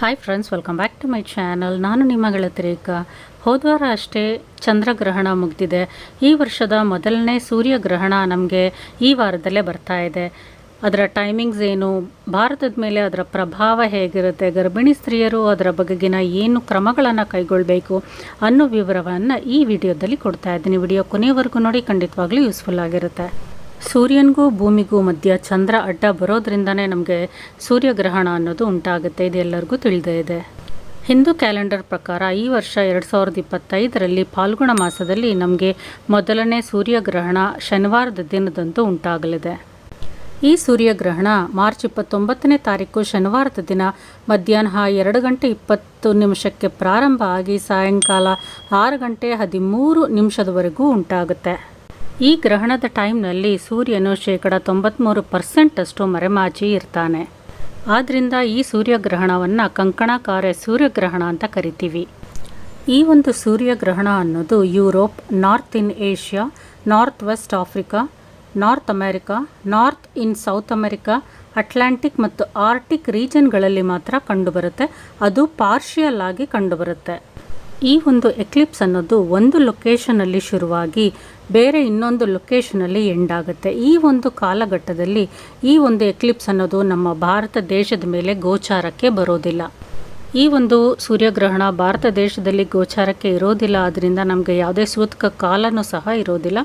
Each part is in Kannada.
Hi friends welcome back to my channel ನಾನು ನಿಮ್ಮ ಗೆಳತಿರೇಕ ಹೋದ್ವಾರ ಅಷ್ಟೇ ಚಂದ್ರಗ್ರಹಣ ಮುಗಿದಿದೆ. ಈ ವರ್ಷದ ಮೊದಲನೇ ಸೂರ್ಯಗ್ರಹಣ ನಮಗೆ ಈ ವಾರದಲ್ಲೇ ಬರ್ತಾ ಇದೆ. ಅದರ ಟೈಮಿಂಗ್ಸ್ ಏನು? ಭಾರತದ ಮೇಲೆ ಅದರ ಪ್ರಭಾವ ಹೇಗಿರುತ್ತೆ? ಗರ್ಭಿಣಿ ಸ್ತ್ರೀಯರು ಅದರ ಬಗೆಗಿನ ಏನು ಕ್ರಮಗಳನ್ನು ಕೈಗೊಳ್ಳಬೇಕು ಅನ್ನೋ ವಿವರವನ್ನು ಈ ವಿಡಿಯೋದಲ್ಲಿ ಕೊಡ್ತಾ ಇದ್ದೀನಿ. ವಿಡಿಯೋ ಕೊನೆಯವರೆಗೂ ನೋಡಿ, ಖಂಡಿತವಾಗ್ಲೂ ಯೂಸ್ಫುಲ್ ಆಗಿರುತ್ತೆ. ಸೂರ್ಯನಿಗೂ ಭೂಮಿಗೂ ಮಧ್ಯ ಚಂದ್ರ ಅಡ್ಡ ಬರೋದ್ರಿಂದನೇ ನಮಗೆ ಸೂರ್ಯಗ್ರಹಣ ಅನ್ನೋದು ಉಂಟಾಗುತ್ತೆ. ಇದೆಲ್ಲರಿಗೂ ತಿಳಿದೇ ಇದೆ. ಹಿಂದೂ ಕ್ಯಾಲೆಂಡರ್ ಪ್ರಕಾರ ಈ ವರ್ಷ ಎರಡು ಸಾವಿರದ ಇಪ್ಪತ್ತೈದರಲ್ಲಿ ಫಾಲ್ಗುಣ ಮಾಸದಲ್ಲಿ ನಮಗೆ ಮೊದಲನೇ ಸೂರ್ಯಗ್ರಹಣ ಶನಿವಾರದ ದಿನದಂದು ಉಂಟಾಗಲಿದೆ. ಈ ಸೂರ್ಯಗ್ರಹಣ ಮಾರ್ಚ್ ಇಪ್ಪತ್ತೊಂಬತ್ತನೇ ತಾರೀಕು ಶನಿವಾರದ ದಿನ ಮಧ್ಯಾಹ್ನ ಎರಡು ಗಂಟೆ ಇಪ್ಪತ್ತು ನಿಮಿಷಕ್ಕೆ ಪ್ರಾರಂಭ ಆಗಿ ಸಾಯಂಕಾಲ ಆರು ಗಂಟೆ ಹದಿಮೂರು ನಿಮಿಷದವರೆಗೂ ಉಂಟಾಗುತ್ತೆ. ಈ ಗ್ರಹಣದ ಟೈಮ್ನಲ್ಲಿ ಸೂರ್ಯನು ಶೇಕಡ ತೊಂಬತ್ತ್ಮೂರು ಪರ್ಸೆಂಟಷ್ಟು ಮರೆಮಾಚಿ ಇರ್ತಾನೆ. ಆದ್ದರಿಂದ ಈ ಸೂರ್ಯಗ್ರಹಣವನ್ನು ಕಂಕಣಕಾರೆ ಸೂರ್ಯಗ್ರಹಣ ಅಂತ ಕರಿತೀವಿ. ಈ ಒಂದು ಸೂರ್ಯಗ್ರಹಣ ಅನ್ನೋದು Europe, north in Asia, north west Africa, North America, north in South America, Atlantic ಮತ್ತು ಆರ್ಟಿಕ್ ರೀಜನ್ಗಳಲ್ಲಿ ಮಾತ್ರ ಕಂಡುಬರುತ್ತೆ. ಅದು ಪಾರ್ಷಿಯಲ್ ಆಗಿ ಕಂಡುಬರುತ್ತೆ. ಈ ಒಂದು ಎಕ್ಲಿಪ್ಸ್ ಅನ್ನೋದು ಒಂದು ಲೊಕೇಶನಲ್ಲಿ ಶುರುವಾಗಿ ಬೇರೆ ಇನ್ನೊಂದು ಲೊಕೇಶನಲ್ಲಿ ಎಂಡ್ ಆಗುತ್ತೆ. ಈ ಒಂದು ಕಾಲಘಟ್ಟದಲ್ಲಿ ಈ ಒಂದು ಎಕ್ಲಿಪ್ಸ್ ಅನ್ನೋದು ನಮ್ಮ ಭಾರತ ದೇಶದ ಮೇಲೆ ಗೋಚಾರಕ್ಕೆ ಬರೋದಿಲ್ಲ. ಈ ಒಂದು ಸೂರ್ಯಗ್ರಹಣ ಭಾರತ ದೇಶದಲ್ಲಿ ಗೋಚಾರಕ್ಕೆ ಇರೋದಿಲ್ಲ ಆದ್ದರಿಂದ ನಮಗೆ ಯಾವುದೇ ಸೂತಕ ಕಾಲನೂ ಸಹ ಇರೋದಿಲ್ಲ.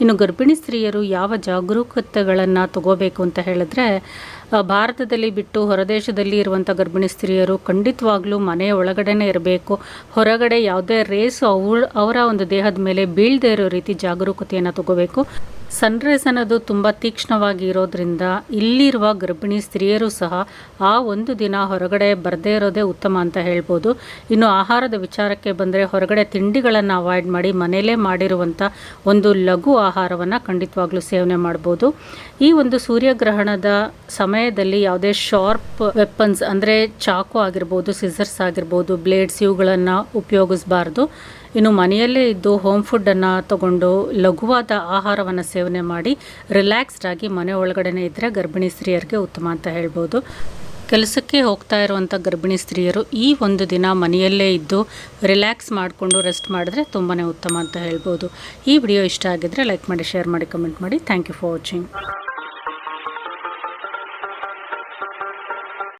ಇನ್ನು ಗರ್ಭಿಣಿ ಸ್ತ್ರೀಯರು ಯಾವ ಜಾಗರೂಕತೆಗಳನ್ನು ತಗೋಬೇಕು ಅಂತ ಹೇಳಿದ್ರೆ ಭಾರತದಲ್ಲಿ ಬಿಟ್ಟು ಹೊರದೇಶದಲ್ಲಿ ಇರುವಂಥ ಗರ್ಭಿಣಿ ಸ್ತ್ರೀಯರು ಖಂಡಿತವಾಗ್ಲೂ ಮನೆಯ ಒಳಗಡೆನೇ ಇರಬೇಕು. ಹೊರಗಡೆ ಯಾವುದೇ ರೇಸು ಅವ್ರ, ಅವರ ಒಂದು ದೇಹದ ಮೇಲೆ ಬೀಳದೇ ಇರೋ ರೀತಿ ಜಾಗರೂಕತೆಯನ್ನು ತಗೋಬೇಕು. ಸನ್ರೈಸ್ ಅನ್ನೋದು ತುಂಬ ತೀಕ್ಷ್ಣವಾಗಿ ಇರೋದ್ರಿಂದ ಇಲ್ಲಿರುವ ಗರ್ಭಿಣಿ ಸ್ತ್ರೀಯರು ಸಹ ಆ ಒಂದು ದಿನ ಹೊರಗಡೆ ಬರದೇ ಇರೋದೇ ಉತ್ತಮ ಅಂತ ಹೇಳ್ಬೋದು. ಇನ್ನು ಆಹಾರದ ವಿಚಾರಕ್ಕೆ ಬಂದರೆ ಹೊರಗಡೆ ತಿಂಡಿಗಳನ್ನು ಅವಾಯ್ಡ್ ಮಾಡಿ ಮನೆಯಲ್ಲೇ ಮಾಡಿರುವಂಥ ಒಂದು ಲಘು ಆಹಾರವನ್ನು ಖಂಡಿತವಾಗ್ಲೂ ಸೇವನೆ ಮಾಡ್ಬೋದು. ಈ ಒಂದು ಸೂರ್ಯಗ್ರಹಣದ ಸಮಯದಲ್ಲಿ ಯಾವುದೇ ಶಾರ್ಪ್ ವೆಪನ್ಸ್ ಅಂದರೆ ಚಾಕು ಆಗಿರ್ಬೋದು ಸಿಸರ್ಸ್ ಆಗಿರ್ಬೋದು ಬ್ಲೇಡ್ಸ್ ಇವುಗಳನ್ನು ಉಪಯೋಗಿಸಬಾರ್ದು. ಇನ್ನು ಮನೆಯಲ್ಲೇ ಇದ್ದು ಹೋಮ್ ಫುಡ್ಡನ್ನು ತಗೊಂಡು ಲಘುವಾದ ಆಹಾರವನ್ನು ಸೇವನೆ ಮಾಡಿ ರಿಲ್ಯಾಕ್ಸ್ಡ್ ಆಗಿ ಮನೆ ಒಳಗಡೆನೇ ಇದ್ದರೆ ಗರ್ಭಿಣಿ ಸ್ತ್ರೀಯರಿಗೆ ಉತ್ತಮ ಅಂತ ಹೇಳ್ಬೋದು. ಕೆಲಸಕ್ಕೆ ಹೋಗ್ತಾ ಇರುವಂಥ ಗರ್ಭಿಣಿ ಸ್ತ್ರೀಯರು ಈ ಒಂದು ದಿನ ಮನೆಯಲ್ಲೇ ಇದ್ದು ರಿಲ್ಯಾಕ್ಸ್ ಮಾಡಿಕೊಂಡು ರೆಸ್ಟ್ ಮಾಡಿದ್ರೆ ತುಂಬಾ ಉತ್ತಮ ಅಂತ ಹೇಳ್ಬೋದು. ಈ ವಿಡಿಯೋ ಇಷ್ಟ ಆಗಿದ್ದರೆ ಲೈಕ್ ಮಾಡಿ ಶೇರ್ ಮಾಡಿ ಕಮೆಂಟ್ ಮಾಡಿ. Thank you for watching